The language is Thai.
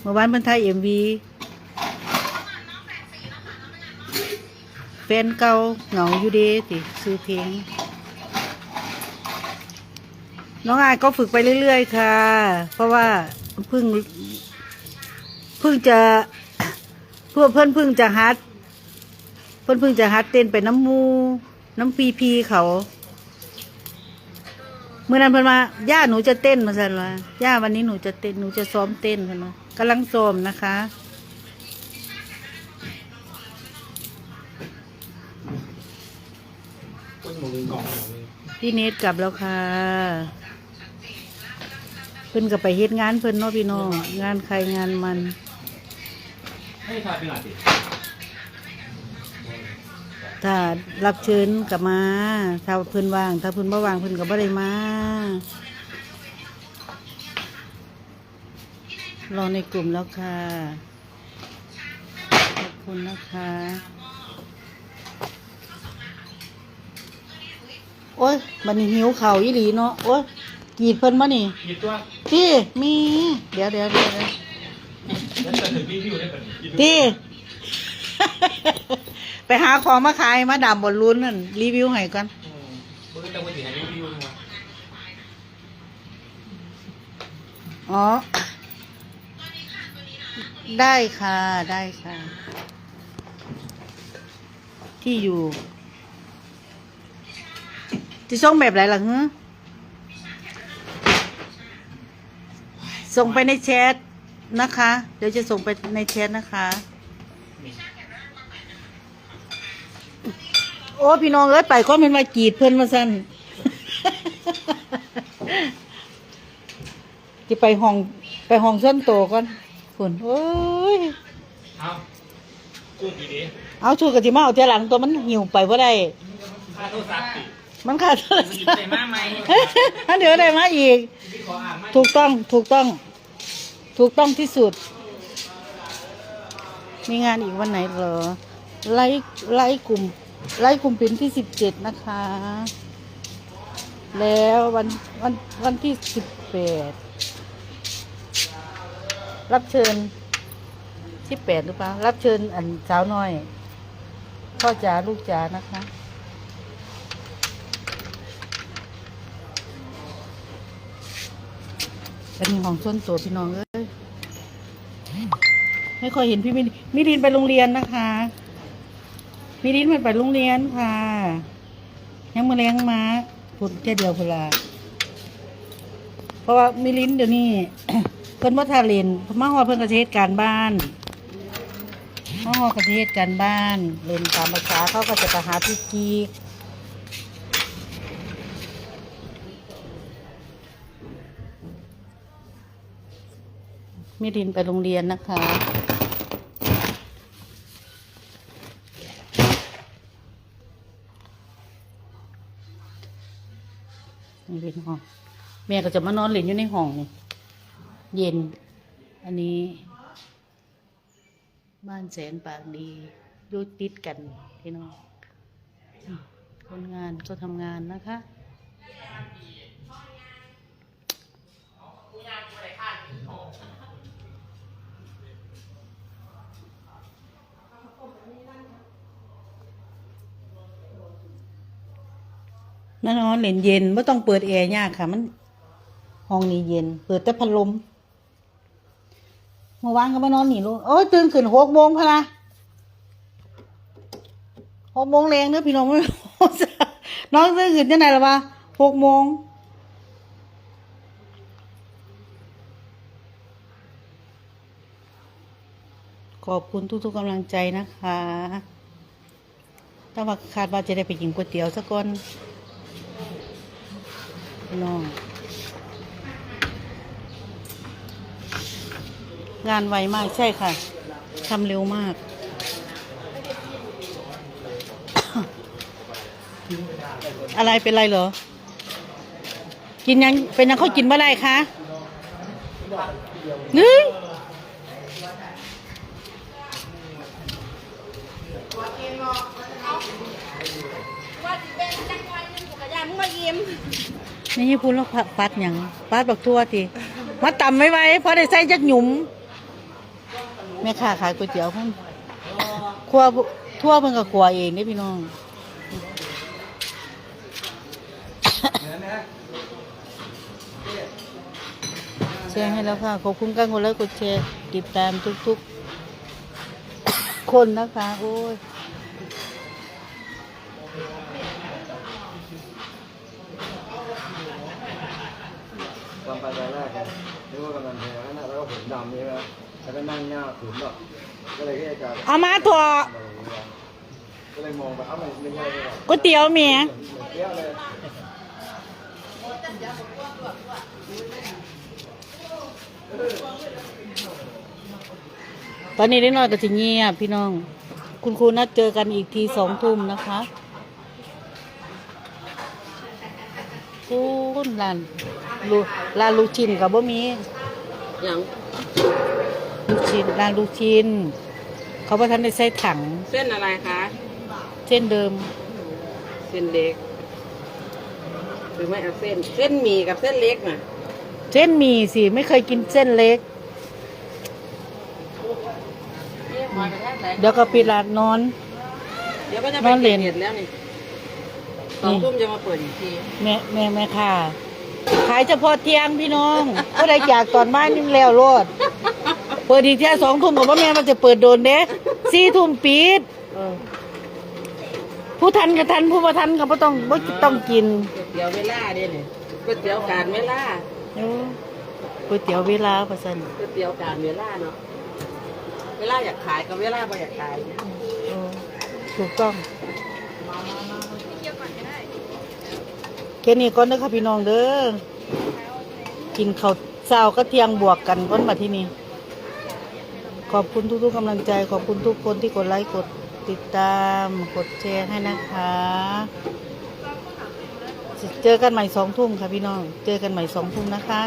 เมื่อวานเพิ่นถ่ายเอ็มวีแฟนเก่าเหงาอยู่เด้ติซื้อเพลง น้องอายก็ฝึกไปเรื่อยๆค่ะ เพราะว่าเพิ่งเพิ่งจะเพื่อเพิ่อนเพิ่งจะฮัด เพิ่อนเพิ่งจะฮัดเต้นไปน้ำมู น้ำพีพีเขา เมื่อนั้นเพิ่นมาย่าหนูจะเต้นมาสั่นว่าย่าวันนี้หนูจะเต้นหนูจะซ้อมเต้นเพิ่นว่ากำลังซ้อมนะคะพี่เนตกลับแล้วค่ะ เพิ่นก็ไปเฮ็ดงานเพิ่นเนาะพี่น้องงานใครงานมันให้ทายเป็นหลักสิ ถ้ารับเชิญกลับมา ถ้าเพิ่นว่าง ถ้าเพิ่นบ่ว่างเพิ่นก็บ่ได้มารอในกลุ่มแล้วค่ะ ขอบคุณนะคะ โอ้ยบัดนี้หิวข้าวอีหลีเนาะ โอ้ยกรีดเพิ่นมานี่หยิบตัวพี่มี เดี๋ยวเดี๋ยวเดี๋ยวเดี๋ยวแล้วจะถึงรีวิวได้แบบนี้พี่ ไปหาของมาขายมาดามบนลุ้นนั่นรีวิวให้ก่อนอืมเมื่อแต่วันที่ให้รีวิวนะอ๋อ ได้ค่ะ ได้ค่ะ ที่อยู่จะส่งแบบไหนล่ะฮะส่งไปในแชทนะคะ เดี๋ยวจะส่งไปในแชทนะคะ โอ้พี่น้องเอ้ยไปก็เป็นมาจีดเพิ่นมาสั่นที่ไปห้องไปห้องส้นโตวก่อนฝนโอ้ยเอาจุดดีดีเอาชูกับจิมาเอาเจ้าหลังตัวมันหิวไปว่าได้ค่าโทรศัพท์สิมันขาดโทรมันหยิบศัพท์ใส่มาไหมอันเดี๋ยวได้มาอีกพี่ขออ่านไหมถูกต้องถูกต้อง ถูกต้องที่สุด มีงานอีกวันไหนเหรอไล่ไล่กลุ่ม ไล่กลุ่มเป็นที่สิบเจ็ดนะคะ แล้ววันวันวันที่สิบแปดรับเชิญสิบแปดหรือเปล่ารับเชิญอันสาวน้อย พ่อจ๋าลูกจ๋านะคะ เป็นของส่วนตัวพี่น้องเอ้ยไม่ค่อยเห็นพี่มิลินมิลินไปโรงเรียนนะคะ มิลินมันไปโรงเรียนค่ะ ยังมาเลี้ยงม้าพูดแค่เดียวพนลา เพราะว่ามิลินเดี๋ยวนี้ เพิ่นว่าทาเรียนมาฮอเพิ่นกระเทศการบ้านมาฮอกระเทศการบ้านเรียนตามภาษาเขาก็จะไปหาพี่กีมิรินไปโรงเรียนนะคะ นี่เป็นห้อง แม่ก็จะมานอนเล่นอยู่ในห้องนี่เย็น อันนี้ บ้านแสนปากดีอยู่ติดกันพี่น้องคนงานก็ทำงานนะคะ นั่นนอนเล่นเย็นไม่ต้องเปิดแอร์ยากค่ะ มันห้องนี้เย็น เปิดแต่พัดลมเมื่อวานก็มานอนหนีลูกโอ้ยตื่นขึ้นหกโมงพะนะหกโมงแรงเนื้อพี่น้องน้องตื่นขึ้นยังไงล่ะวะหกโมงขอบคุณทุกๆกำลังใจนะคะ ถ้าว่าคาดว่าจะได้ไปกินก๋วยเตี๋ยวสักก่อน พี่น้อง งานไวมากใช่ค่ะทำเร็วมาก อะไรเป็นไรเหรอ กินยังเป็นยังเขากินเมื่อไรคะนึง ว่าสิเป็นจังหวัดหนึงกะยามึงมายิ้ม นี่พูดแล้วปัดหยังปัดบักทั่วทีมาต่ำไว้ไว้พอได้ใส่จักหยุมม่ค้าขายก๋วยเตี๋ยวพิ่นครัวทั่วเพิ่นก็ครัวเองเด้พี่น้องแชร์ให้แล้วค่ะ ขอบคุณกันคนแล้วกดแชร์ติดตามทุกๆ คนนะคะ โอ้ย ตอนไปตอนแรกเนี่ยนึกว่ากำลังแพ้นั่นนะแล้วก็ผมดำนี่นะแล้วก็นั่งเง่าถุนแบบก็เลยที่จะเอามาถั่วก็เลยมองไปเอ้ามันไม่ใช่เลยหรอก๋วยเตี๋ยวเมียเหมือนเปี้ยวเลยตอนนี้ได้น้อยก็จะเงียบพี่น้อง คุณครูนัดเจอกันอีกทีสองทุ่มนะคะคุ ณร้านลูร้านลูกชิ้นกับบ่มีอย่างลูกชิ้นร้านลูกชิ้น เขาบ่ทันได้ใส่ถัง เส้นอะไรคะเช่นเดิม เส้นเล็กหรือไม่เอาเส้น เส้นหมี่กับเส้นเล็กน่ะเส้นหมี่สิไม่เคยกินเส้นเล็ก เดี๋ยวก็ปิดร้านนอน เดี๋ยวก็จะนไปอนเล่เก็บนเห็ดแล้วนี่ สองทุ่มจะมาเปิดอีกทีแม่แม่แม่ค่ะ ขายเฉพาะเที่ยงพี่น้องก็ได้อยากตอนบ้านนี่แล้วโลด เปิดอีกเที่ยสองทุ่มบอกว่าแม่มันจะเปิดโดนเด้สี่ทุ่มปิดเออผู้ทันก็ทันผู้บ่ทันก็บ่ต้องบ่ต้องกินก๋วยเตี๋ยวเวลาเด้เนี่ยก๋วยเตี๋ยวการเวลาเออก๋วยเตี๋ยวเวลาประสันก๋วยเตี๋ยวการเวลาเนาะเวลาอยากขายกับเวลาไม่อยากขายเออถูกต้องแค่นี้ก่อนเด้อค่ะพี่น้องเด้อ กินข้าวเช้าก็เที่ยงบวกกันก่อนมาที่นี่ ขอบคุณทุกๆกำลังใจ ขอบคุณทุกคนที่กดไลค์ กดติดตาม กดแชร์ให้นะคะ เจอกันใหม่สองทุ่มค่ะพี่น้อง เจอกันใหม่สองทุ่มนะคะ